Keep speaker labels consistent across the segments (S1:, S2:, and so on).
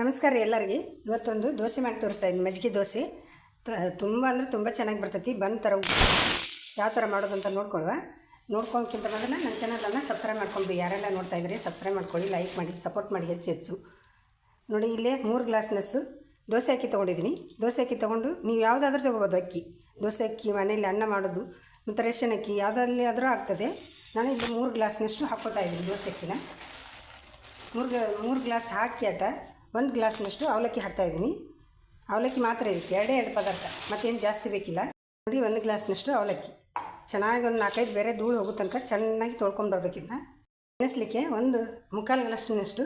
S1: ನಮಸ್ಕಾರ ರೀ ಎಲ್ಲರಿಗೆ. ಇವತ್ತೊಂದು ದೋಸೆ ಮಾಡಿ ತೋರಿಸ್ತಾ ಇದ್ದೀನಿ. ಮಜ್ಜಿಗೆ ದೋಸೆ. ತುಂಬ ಅಂದರೆ ತುಂಬ ಚೆನ್ನಾಗಿ ಬರ್ತೈತಿ. ಬಂದು ಥರ ಯಾವ ಥರ ಮಾಡೋದು ಅಂತ ನೋಡ್ಕೊಳ್ವ ನೋಡ್ಕೊಂಡ್ಕಿಂತ ಮೊದಲು ನನ್ನ ಚಾನಲನ್ನು ಸಬ್ಸ್ಕ್ರೈಬ್ ಮಾಡ್ಕೊಂಡು ಯಾರೆಲ್ಲ ನೋಡ್ತಾ ಇದ್ದೀರಿ ಸಬ್ಸ್ಕ್ರೈಬ್ ಮಾಡ್ಕೊಳ್ಳಿ ಲೈಕ್ ಮಾಡಿ ಸಪೋರ್ಟ್ ಮಾಡಿ, ಹೆಚ್ಚು ಹೆಚ್ಚು. ನೋಡಿ, ಇಲ್ಲೇ ಮೂರು ಗ್ಲಾಸ್ನಸ್ಸು ದೋಸೆ ಅಕ್ಕಿ ತೊಗೊಂಡಿದ್ದೀನಿ. ದೋಸೆ ಅಕ್ಕಿ ತೊಗೊಂಡು ನೀವು ಯಾವುದಾದ್ರೂ ತೊಗೋಬೋದು ಅಕ್ಕಿ. ದೋಸೆ ಅಕ್ಕಿ, ಮನೆಯಲ್ಲಿ ಅನ್ನ ಮಾಡೋದು, ಮತ್ತು ರೇಷನ್ ಅಕ್ಕಿ ಯಾವುದಲ್ಲಿ ಆದರೂ ಆಗ್ತದೆ. ನಾನು ಇಲ್ಲಿ ಮೂರು ಗ್ಲಾಸ್ನಷ್ಟು ಹಾಕ್ಕೋತಾ ಇದ್ದೀನಿ ದೋಸೆ ಅಕ್ಕಿನ. ಮೂರು ಮೂರು ಗ್ಲಾಸ್ ಹಾಕಿ ಆಟ. ಒಂದು ಗ್ಲಾಸ್ನಷ್ಟು ಅವಲಕ್ಕಿ ಹಾಕ್ತಾಯಿದ್ದೀನಿ ಅವಲಕ್ಕಿ ಮಾತ್ರ ಇದಕ್ಕೆ, ಎರಡೇ ಎರಡು ಪದಾರ್ಥ, ಮತ್ತೇನು ಜಾಸ್ತಿ ಬೇಕಿಲ್ಲ. ನೋಡಿ, ಒಂದು ಗ್ಲಾಸ್ನಷ್ಟು ಅವಲಕ್ಕಿ. ಚೆನ್ನಾಗಿ ಒಂದು ನಾಲ್ಕೈದು ಬೇರೆ ಧೂಳು ಹೋಗೋ ತನಕ ಚೆನ್ನಾಗಿ ತೊಳ್ಕೊಂಡು ಬರ್ಬೇಕಿದ್ನ. ನೆನೆಸ್ಲಿಕ್ಕೆ ಒಂದು ಮುಕ್ಕಾಲು ಗ್ಲಾಸ್ನಷ್ಟು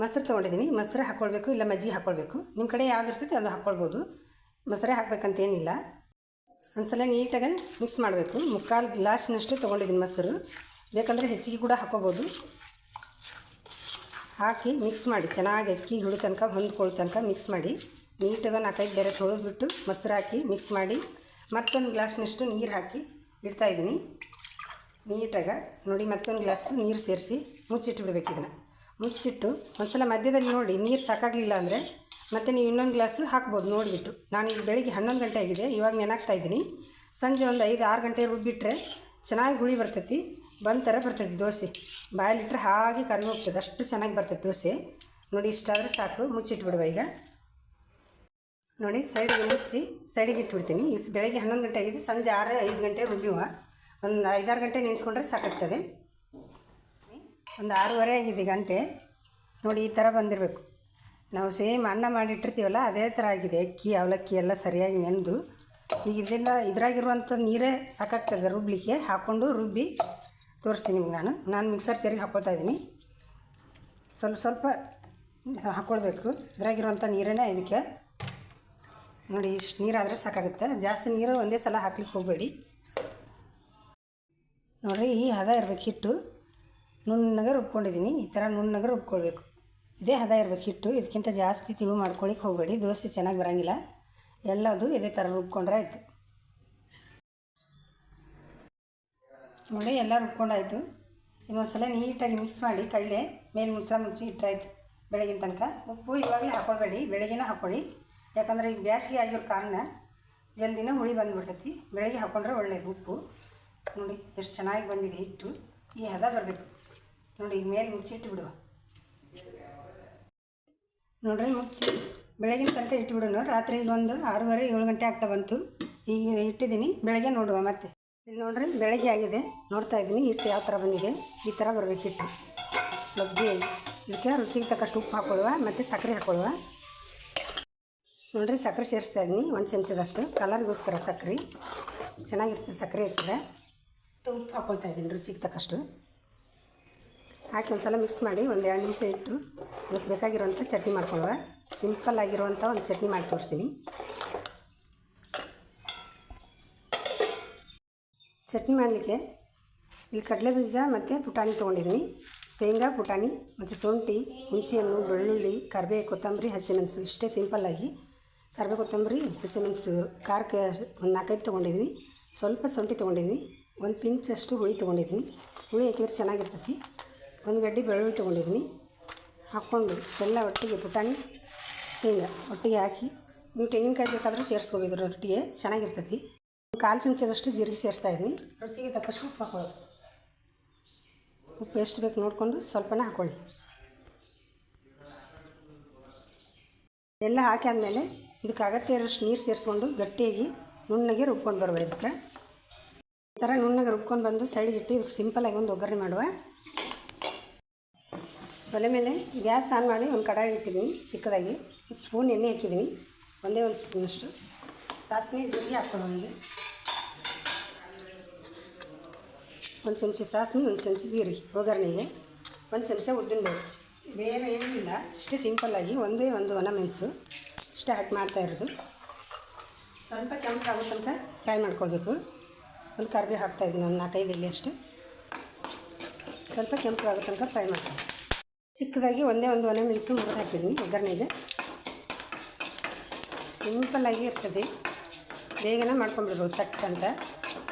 S1: ಮೊಸರು ತೊಗೊಂಡಿದ್ದೀನಿ. ಮೊಸರು ಹಾಕ್ಕೊಳ್ಬೇಕು, ಇಲ್ಲ ಮಜ್ಜಿಗೆ ಹಾಕ್ಕೊಳ್ಬೇಕು. ನಿಮ್ಮ ಕಡೆ ಯಾವ್ದು ಇರ್ತೈತೆ ಅದು ಹಾಕ್ಕೊಳ್ಬೋದು. ಮೊಸರೇ ಹಾಕ್ಬೇಕಂತೇನಿಲ್ಲ. ಒಂದ್ಸಲ ನೀಟಾಗಿ ಮಿಕ್ಸ್ ಮಾಡಬೇಕು. ಮುಕ್ಕಾಲು ಗ್ಲಾಸ್ನಷ್ಟು ತೊಗೊಂಡಿದ್ದೀನಿ ಮೊಸರು. ಬೇಕಂದರೆ ಹೆಚ್ಚಿಗೆ ಕೂಡ ಹಾಕ್ಕೋಬೋದು ಹಾಕಿ ಮಿಕ್ಸ್ ಮಾಡಿ, ಚೆನ್ನಾಗಿ ಅಕ್ಕಿ ಹುಳು ತನಕ ಹೊಂದ್ಕೊಳ್ಳೋ ತನಕ ಮಿಕ್ಸ್ ಮಾಡಿ, ನೀಟಾಗಿ ನಾಲ್ಕೈದು ಬೇರೆ ತೊಳೆದ್ಬಿಟ್ಟು ಮೊಸರು ಹಾಕಿ ಮಿಕ್ಸ್ ಮಾಡಿ, ಮತ್ತೊಂದು ಗ್ಲಾಸ್ನಷ್ಟು ನೀರು ಹಾಕಿ ಇಡ್ತಾಯಿದ್ದೀನಿ ನೀಟಾಗಿ, ನೋಡಿ ಮತ್ತೊಂದು ಗ್ಲಾಸ್ ನೀರು ಸೇರಿಸಿ ಮುಚ್ಚಿಟ್ಟು ಬಿಡಬೇಕು ಇದನ್ನು. ಮುಚ್ಚಿಟ್ಟು ಒಂದ್ಸಲ ಮಧ್ಯದಲ್ಲಿ ನೋಡಿ, ನೀರು ಸಾಕಾಗಲಿಲ್ಲ ಅಂದರೆ ಮತ್ತೆ ನೀವು ಇನ್ನೊಂದು ಗ್ಲಾಸ್ ಹಾಕ್ಬೋದು, ನೋಡಿಬಿಟ್ಟು. ನಾನು ಈಗ ಬೆಳಿಗ್ಗೆ ಹನ್ನೊಂದು ಗಂಟೆ ಆಗಿದೆ, ಇವಾಗ ನೆನಾಗ್ತಾ ಇದ್ದೀನಿ. ಸಂಜೆ ಒಂದು ಐದು ಆರು ಗಂಟೆ ರುಬ್ಬಿಟ್ರೆ ಚೆನ್ನಾಗಿ ಹುಳಿ ಬರ್ತೈತಿ, ಬಂದ ಥರ ಬರ್ತೈತಿ ದೋಸೆ. ಬಾಯಲ್ಲಿಟ್ರೆ ಹಾಗೆ ಕರಿ ಹೋಗ್ತದೆ, ಅಷ್ಟು ಚೆನ್ನಾಗಿ ಬರ್ತೈತೆ ದೋಸೆ. ನೋಡಿ ಇಷ್ಟಾದರೆ ಸಾಕು, ಮುಚ್ಚಿಟ್ಬಿಡುವ ಈಗ. ನೋಡಿ ಸೈಡಿಗೆ ಮುಚ್ಚಿ, ಸೈಡಿಗೆ ಇಟ್ಬಿಡ್ತೀನಿ. ಇಸ್ ಬೆಳಗ್ಗೆ ಹನ್ನೊಂದು ಗಂಟೆ ಆಗಿದೆ ಸಂಜೆ ಆರು ಐದು ಗಂಟೆ ರುಬ್ಬಿವ ಒಂದು ಐದಾರು ಗಂಟೆ ನೆನೆಸ್ಕೊಂಡ್ರೆ ಸಾಕಾಗ್ತದೆ. ಒಂದು ಆರೂವರೆ ಆಗಿದೆ ಗಂಟೆ. ನೋಡಿ ಈ ಥರ ಬಂದಿರಬೇಕು. ನಾವು ಸೇಮ್ ಅನ್ನ ಮಾಡಿಟ್ಟಿರ್ತೀವಲ್ಲ, ಅದೇ ಥರ ಆಗಿದೆ ಅಕ್ಕಿ, ಅವಲಕ್ಕಿ ಎಲ್ಲ ಸರಿಯಾಗಿ ನೆಂದು. ಈಗ ಇದೆಲ್ಲ ಇದ್ರಾಗಿರುವಂಥ ನೀರೇ ಸಾಕಾಗ್ತದೆ ರುಬ್ಲಿಕ್ಕೆ. ಹಾಕ್ಕೊಂಡು ರುಬ್ಬಿ ತೋರಿಸ್ತೀನಿ ನಿಮ್ಗೆ ನಾನು. ನಾನು ಮಿಕ್ಸರ್ ಸೇರಿಗೆ ಹಾಕ್ಕೊಳ್ತಾ ಇದ್ದೀನಿ. ಸ್ವಲ್ಪ ಸ್ವಲ್ಪ ಹಾಕ್ಕೊಳ್ಬೇಕು ಇದ್ರಾಗಿರುವಂಥ ನೀರೇ ಇದಕ್ಕೆ. ನೋಡಿ, ಇಷ್ಟು ನೀರಾದರೆ ಸಾಕಾಗುತ್ತೆ. ಜಾಸ್ತಿ ನೀರು ಒಂದೇ ಸಲ ಹಾಕ್ಲಿಕ್ಕೆ ಹೋಗಬೇಡಿ. ನೋಡಿರಿ, ಈ ಹದ ಇರಬೇಕು ಹಿಟ್ಟು. ನುಣ್ಣಗೆ ರುಬ್ಕೊಂಡಿದ್ದೀನಿ. ಈ ಥರ ನುಣ್ಣಗೆ ರುಬ್ಕೊಳ್ಬೇಕು. ಇದೇ ಹದ ಇರಬೇಕು ಹಿಟ್ಟು. ಇದಕ್ಕಿಂತ ಜಾಸ್ತಿ ತಿಳು ಮಾಡ್ಕೊಳಿಕ್ಕೆ ಹೋಗಬೇಡಿ. ದೋಸೆ ಚೆನ್ನಾಗಿ ಬರೋಂಗಿಲ್ಲ. ಎಲ್ಲದು ಇದೇ ಥರ ರುಬ್ಕೊಂಡ್ರೆ ಆಯಿತು. ನೋಡಿ, ಎಲ್ಲ ರುಬ್ಕೊಂಡಾಯಿತು. ಇನ್ನೊಂದು ಸಲ ನೀಟಾಗಿ ಮಿಕ್ಸ್ ಮಾಡಿ ಕೈಲೇ ಮೇಲೆ ಮುಂಚೆ ಮುಚ್ಚಿ ಇಟ್ಟಾಯಿತು ಬೆಳಗಿನ ತನಕ. ಉಪ್ಪು ಇವಾಗಲೇ ಹಾಕ್ಕೊಳ್ಬೇಡಿ ಬೆಳಗ್ಗೆನೇ ಹಾಕ್ಕೊಳ್ಳಿ ಯಾಕಂದರೆ ಈಗ ಬ್ಯಾಸಿಗೆ ಆಗಿರೋ ಕಾರಣ ಜಲ್ದಿನೇ ಹುಳಿ ಬಂದುಬಿಡ್ತೈತಿ. ಬೆಳಗ್ಗೆ ಹಾಕ್ಕೊಂಡ್ರೆ ಒಳ್ಳೆಯದು ಉಪ್ಪು. ನೋಡಿ, ಎಷ್ಟು ಚೆನ್ನಾಗಿ ಬಂದಿದೆ ಹಿಟ್ಟು. ಈ ಹದ ಬರಬೇಕು. ನೋಡಿ, ಈಗ ಮೇಲೆ ಮುಚ್ಚಿಟ್ಟು ಬಿಡುವ ನೋಡ್ರಿ, ಮುಚ್ಚಿ. ಬೆಳಗಿನ ತನಕ ಇಟ್ಬಿಡೋಣ. ರಾತ್ರಿ ಒಂದು ಆರೂವರೆ, ಏಳು ಗಂಟೆ ಆಗ್ತಾ ಬಂತು. ಈಗ ಇಟ್ಟಿದ್ದೀನಿ. ಬೆಳಗ್ಗೆ ನೋಡುವ ಮತ್ತೆ. ಇಲ್ಲಿ ನೋಡ್ರಿ, ಬೆಳಗ್ಗೆ ಆಗಿದೆ. ನೋಡ್ತಾ ಇದ್ದೀನಿ ಹಿಟ್ಟು ಯಾವ ಥರ ಬಂದಿದೆ. ಈ ಥರ ಬರಬೇಕು ಹಿಟ್ಟು. ಲಗ್ಗೆ ಇದಕ್ಕೆ ರುಚಿಗೆ ತಕ್ಕಷ್ಟು ಉಪ್ಪು ಹಾಕೊಳ್ಳುವ ಮತ್ತು ಸಕ್ಕರೆ ಹಾಕೊಳ್ಳುವ ನೋಡ್ರಿ, ಸಕ್ಕರೆ ಸೇರಿಸ್ತಾ ಇದ್ದೀನಿ. ಒಂದು ಚಮಚದಷ್ಟು. ಕಲರ್ಗೋಸ್ಕರ ಸಕ್ಕರೆ. ಚೆನ್ನಾಗಿರ್ತದೆ ಸಕ್ಕರೆ ಹಾಕಿದ್ರೆ ಉಪ್ಪು ಹಾಕ್ಕೊಳ್ತಾ ಇದ್ದೀನಿ ರುಚಿಗೆ ತಕ್ಕಷ್ಟು. ಹಾಕಿ ಒಂದು ಸಲ ಮಿಕ್ಸ್ ಮಾಡಿ ಒಂದು ಎರಡು ನಿಮಿಷ ಇಟ್ಟು, ಅದಕ್ಕೆ ಬೇಕಾಗಿರುವಂಥ ಚಟ್ನಿ ಮಾಡ್ಕೊಳ್ಳುವ. ಸಿಂಪಲ್ ಆಗಿರುವಂಥ ಒಂದು ಚಟ್ನಿ ಮಾಡಿ ತೋರಿಸ್ತೀನಿ. ಚಟ್ನಿ ಮಾಡಲಿಕ್ಕೆ ಇಲ್ಲಿ ಕಡಲೆ ಬೀಜ ಮತ್ತು ಪುಟಾಣಿ ತೊಗೊಂಡಿದ್ದೀನಿ. ಶೇಂಗಾ, ಪುಟಾಣಿ ಮತ್ತು ಶುಂಠಿ, ಹುಣಸೆಹಣ್ಣು, ಬೆಳ್ಳುಳ್ಳಿ, ಕರಿಬೇವು, ಕೊತ್ತಂಬರಿ, ಹಸಿಮೆಣಸು, ಇಷ್ಟೇ ಸಿಂಪಲ್ಲಾಗಿ ಕರಿಬೇವು, ಕೊತ್ತಂಬರಿ, ಹಸಿಮೆಣಸು, ಖಾರಕ್ಕೆ ಒಂದು ನಾಲ್ಕೈದು ತೊಗೊಂಡಿದ್ದೀನಿ. ಸ್ವಲ್ಪ ಶುಂಠಿ ತೊಗೊಂಡಿದ್ದೀನಿ. ಒಂದು ಪಿಂಚಷ್ಟು ಹುಳಿ ತೊಗೊಂಡಿದ್ದೀನಿ. ಹುಳಿ ಹಾಕಿದ್ರೆ ಚೆನ್ನಾಗಿರ್ತೈತಿ. ಒಂದು ಗಡ್ಡೆ ಬೆಳ್ಳುಳ್ಳಿ ತೊಗೊಂಡಿದ್ದೀನಿ. ಹಾಕ್ಕೊಂಡು ಎಲ್ಲ ಒಟ್ಟಿಗೆ ಪುಟಾಣಿ ಶೇಂಗಾ ಒಟ್ಟಿಗೆ ಹಾಕಿ, ನೀವು ತೆಂಗಿನಕಾಯಿ ಬೇಕಾದರೂ ಸೇರಿಸ್ಕೋಬೇಕು ರೊಟ್ಟಿಗೆ ಚೆನ್ನಾಗಿರ್ತೈತಿ. ಕಾಲು ಚಮಚದಷ್ಟು ಜೀರಿಗೆ ಸೇರಿಸ್ತಾ ಇದ್ದೀನಿ ರುಚಿಗೆ ತಕ್ಕಷ್ಟು ಉಪ್ಪು ಹಾಕೊಳ್ಳಿ ಉಪ್ಪು ಎಷ್ಟು ಬೇಕು ನೋಡಿಕೊಂಡು ಸ್ವಲ್ಪನೇ ಹಾಕ್ಕೊಳ್ಳಿ ಎಲ್ಲ ಹಾಕಿ ಆದಮೇಲೆ ಇದಕ್ಕೆ ಅಗತ್ಯ ಇರೋಷ್ಟು ನೀರು ಸೇರಿಸ್ಕೊಂಡು ಗಟ್ಟಿಯಾಗಿ ನುಣ್ಣಗೆ ರುಬ್ಕೊಂಡು ಬರುವ ಇದಕ್ಕೆ. ಈ ಥರ ನುಣ್ಣಗೆ ರುಬ್ಕೊಂಡು ಬಂದು ಸೈಡಿಗೆ ಇಟ್ಟು ಇದಕ್ಕೆ ಸಿಂಪಲಾಗಿ ಒಂದು ಒಗ್ಗರಣೆ ಮಾಡುವ. ಒಲೆ ಮೇಲೆ ಗ್ಯಾಸ್ ಆನ್ ಮಾಡಿ ಒಂದು ಕಡಾಯಿ ಇಟ್ಟಿದ್ದೀನಿ, ಚಿಕ್ಕದಾಗಿ. ಸ್ಪೂನ್ ಎಣ್ಣೆ ಹಾಕಿದ್ದೀನಿ, ಒಂದೇ ಒಂದು ಸ್ಪೂನಷ್ಟು ಸಾಸಿವೆ ಜೀರಿಗೆ ಹಾಕ್ಕೊಳ್ಳೋನಿಗೆ ಒಂದು ಚಮಚ ಸಾಸಿವೆ, ಒಂದು ಚಮಚ ಜೀರಿಗೆ ಒಗ್ಗರಣೆಗೆ ಒಂದು ಚಮಚ ಉದ್ದಿನಬೇಳೆ. ಬೇರೆ ಏನಿಲ್ಲ ಇಷ್ಟೇ ಸಿಂಪಲ್ಲಾಗಿ ಒಂದೇ ಒಂದು ಒಣ ಮೆಣಸು, ಇಷ್ಟೇ ಹಾಕಿ ಮಾಡ್ತಾ ಇರೋದು. ಸ್ವಲ್ಪ ಕೆಂಪಾಗೋ ತನಕ ಫ್ರೈ ಮಾಡ್ಕೊಳ್ಬೇಕು. ಒಂದು ಕರ್ಬೇವು ಹಾಕ್ತಾಯಿದ್ದೀನಿ ಒಂದು ನಾಲ್ಕೈದು ಇಲ್ಲಿ ಅಷ್ಟು. ಸ್ವಲ್ಪ ಕೆಂಪಾಗೋ ತನಕ ಫ್ರೈ ಮಾಡ್ತೀನಿ ಚಿಕ್ಕದಾಗಿ ಒಂದೇ ಒಂದು ಒಣ ಮೆಣಸು ಮುರಿದು ಹಾಕಿದ್ದೀನಿ ಒಗ್ಗರಣೆಗೆ ಸಿಂಪಲ್ಲಾಗಿ ಇರ್ತದೆ. ಬೇಗನೆ ಮಾಡ್ಕೊಂಡ್ಬಿಡ್ಬೋದು ಚಟ್ ಅಂತ.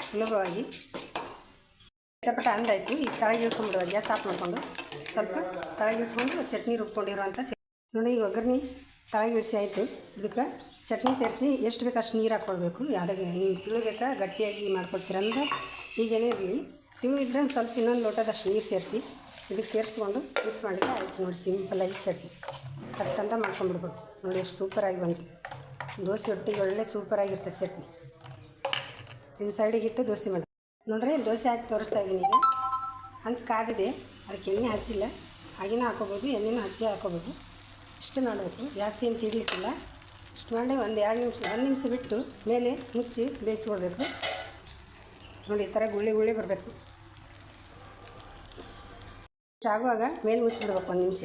S1: ಸುಲಭವಾಗಿ. ಚಟಪಟ ಅಂದಾಯ್ತು ಈಗ ತಳಗೆ ಇಳಿಸ್ಕೊಂಡ್ಬಿಡುವ ಗ್ಯಾಸ್ ಆಫ್ ಮಾಡಿಕೊಂಡು ಸ್ವಲ್ಪ ತಳಗೆ ಇಳಿಸ್ಕೊಂಡು ಚಟ್ನಿ ರುಬ್ಕೊಂಡಿರುವಂಥ ನೋಡಿ, ಈಗ ಒಗ್ಗರಣೆ ತಳಗೆ ಇಳಿಸಿ ಆಯಿತು. ಇದಕ್ಕೆ ಚಟ್ನಿ ಸೇರಿಸಿ ಎಷ್ಟು ಬೇಕು ಅಷ್ಟು ನೀರು ಹಾಕ್ಕೊಳ್ಬೇಕು. ಯಾವ್ದಾಗ ನೀವು ತಿಳಿಬೇಕಾ, ಗಟ್ಟಿಯಾಗಿ ಮಾಡ್ಕೊಡ್ತೀರಂದ್ರೆ ಈಗೇನೇ ಇರಲಿ ತಿಳು ಇದ್ದರೆ ಒಂದು ಸ್ವಲ್ಪ ಇನ್ನೊಂದು ಲೋಟದಷ್ಟು ನೀರು ಸೇರಿಸಿ. ಇದಕ್ಕೆ ಸೇರಿಸ್ಕೊಂಡು ಮಿಕ್ಸ್ ಮಾಡಿದ್ರೆ ಆಯಿತು ನೋಡಿ ಸಿಂಪಲಾಗಿ ಚಟ್ನಿ. ಚಟ್ ಅಂತ ಮಾಡ್ಕೊಂಡ್ಬಿಡ್ಬೇಕು. ನೋಡಿ ಎಷ್ಟು ಸೂಪರಾಗಿ ಬಂತು. ದೋಸೆ ಒಟ್ಟಿಗೆ ಒಳ್ಳೆ ಸೂಪರಾಗಿರ್ತದೆ ಚಟ್ನಿ. ಇನ್ನು ಸೈಡಿಗೆ ಇಟ್ಟು ದೋಸೆ ಮಾಡಿ ನೋಡ್ರಿ, ದೋಸೆ ಹಾಕಿ ತೋರಿಸ್ತಾ ಇದ್ದೀನಿ ಈಗ. ಹಂಚು ಕಾದಿದೆ. ಅದಕ್ಕೆ ಎಣ್ಣೆ ಹಚ್ಚಿಲ್ಲ. ಹಾಗೇನೂ ಹಾಕೋಬೋದು, ಎಣ್ಣೆನೂ ಹಚ್ಚಿ ಹಾಕೋಬೋದು. ಇಷ್ಟು ಮಾಡಬೇಕು. ಜಾಸ್ತಿ ಏನು ತಿಡ್ಲಿಕ್ಕಿಲ್ಲ. ಇಷ್ಟು ಮಾಡಿ ಒಂದು ಎರಡು ನಿಮಿಷ, ಒಂದು ನಿಮಿಷ ಬಿಟ್ಟು ಮೇಲೆ ಮುಚ್ಚಿ ಬೇಯಿಸ್ಕೊಳ್ಬೇಕು ನೋಡಿ, ಈ ಥರ ಗುಳ್ಳಿ ಗುಳ್ಳಿ ಬರಬೇಕು. ಆಗುವಾಗ ಮೇಲೆ ಮುಚ್ಚಿಬಿಡ್ಬೇಕು ಒಂದು ನಿಮಿಷ.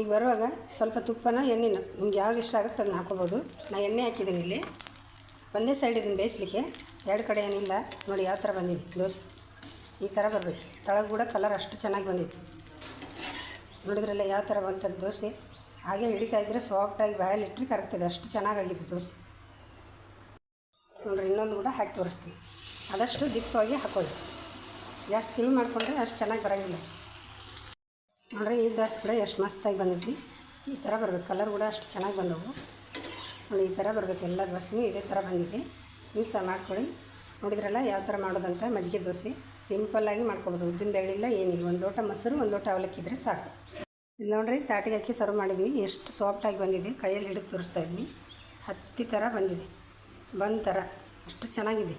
S1: ಈಗ ಬರುವಾಗ ಸ್ವಲ್ಪ ತುಪ್ಪನ, ಎಣ್ಣೆನ, ನಿಮ್ಗೆ ಯಾವ್ದು ಇಷ್ಟ ಆಗುತ್ತೆ ಅದನ್ನ ಹಾಕೋಬೋದು. ನಾನು ಎಣ್ಣೆ ಹಾಕಿದ್ದೀನಿ ಇಲ್ಲಿ. ಒಂದೇ ಸೈಡ್ ಇದನ್ನು ಬೇಯಿಸ್ಲಿಕ್ಕೆ ಎರಡು ಕಡೆ ಏನಿಲ್ಲ ನೋಡಿ ಯಾವ ಥರ ಬಂದಿದೆ ದೋಸೆ. ಈ ಥರ ಬರಬೇಕು. ತಳಗೆ ಕೂಡ ಕಲರ್ ಅಷ್ಟು ಚೆನ್ನಾಗಿ ಬಂದಿದೆ. ನೋಡಿದ್ರಲ್ಲ ಯಾವ ಥರ ಬಂತದ್ದು ದೋಸೆ. ಹಾಗೆ ಹಿಡಿತಾ ಇದ್ದರೆ ಸಾಫ್ಟಾಗಿ ಬಾಯಲ್ಲಿ ಇಟ್ಟರೆ ಕರಗ್ತದೆ. ಅಷ್ಟು ಚೆನ್ನಾಗಾಗಿದೆ ದೋಸೆ. ನೋಡಿರಿ, ಇನ್ನೊಂದು ಕೂಡ ಹಾಕಿ ತೋರಿಸ್ತೀನಿ. ಆದಷ್ಟು ದಿಕ್ಕವಾಗಿ ಹಾಕೊಳ್ಳಿ. ಜಾಸ್ತಿ ತಿಳು ಮಾಡಿಕೊಂಡ್ರೆ ಅಷ್ಟು ಚೆನ್ನಾಗಿ ಬರೋಂಗಿಲ್ಲ. ನೋಡ್ರಿ, ಈ ದೋಸೆ ಕೂಡ ಎಷ್ಟು ಮಸ್ತಾಗಿ ಬಂದಿದ್ವಿ. ಈ ಥರ ಬರಬೇಕು. ಕಲರ್ ಕೂಡ ಅಷ್ಟು ಚೆನ್ನಾಗಿ ಬಂದವು. ನೋಡಿ, ಈ ಥರ ಬರಬೇಕು. ಎಲ್ಲ ದೋಸೆನೂ ಇದೇ ಥರ ಬಂದಿದೆ. ನೀವು ಸಹ ಮಾಡ್ಕೊಳ್ಳಿ. ನೋಡಿದ್ರಲ್ಲ, ಯಾವ ಥರ ಮಾಡೋದಂತ? ಮಜ್ಜಿಗೆ ದೋಸೆ. ಸಿಂಪಲ್ಲಾಗಿ ಮಾಡ್ಕೊಬೋದು. ಉದ್ದಿನ ಬೆಳ್ಳಿಲ್ಲ ಏನಿಲ್ಲ. ಒಂದು ಲೋಟ ಮೊಸರು, ಒಂದು ಲೋಟ ಅವಲಕ್ಕಿ ಇದ್ದರೆ ಸಾಕು. ಇಲ್ಲಿ ನೋಡ್ರಿ, ತಾಟಿಗೆ ಹಾಕಿ ಸರ್ವ್ ಮಾಡಿದ್ವಿ. ಎಷ್ಟು ಸಾಫ್ಟಾಗಿ ಬಂದಿದೆ. ಕೈಯಲ್ಲಿ ಹಿಡಿದು ತೋರಿಸ್ತಾ ಇದ್ವಿ. ಹತ್ತಿ ಥರ ಬಂದಿದೆ. ಬಂದ ಥರ ಅಷ್ಟು ಚೆನ್ನಾಗಿದೆ.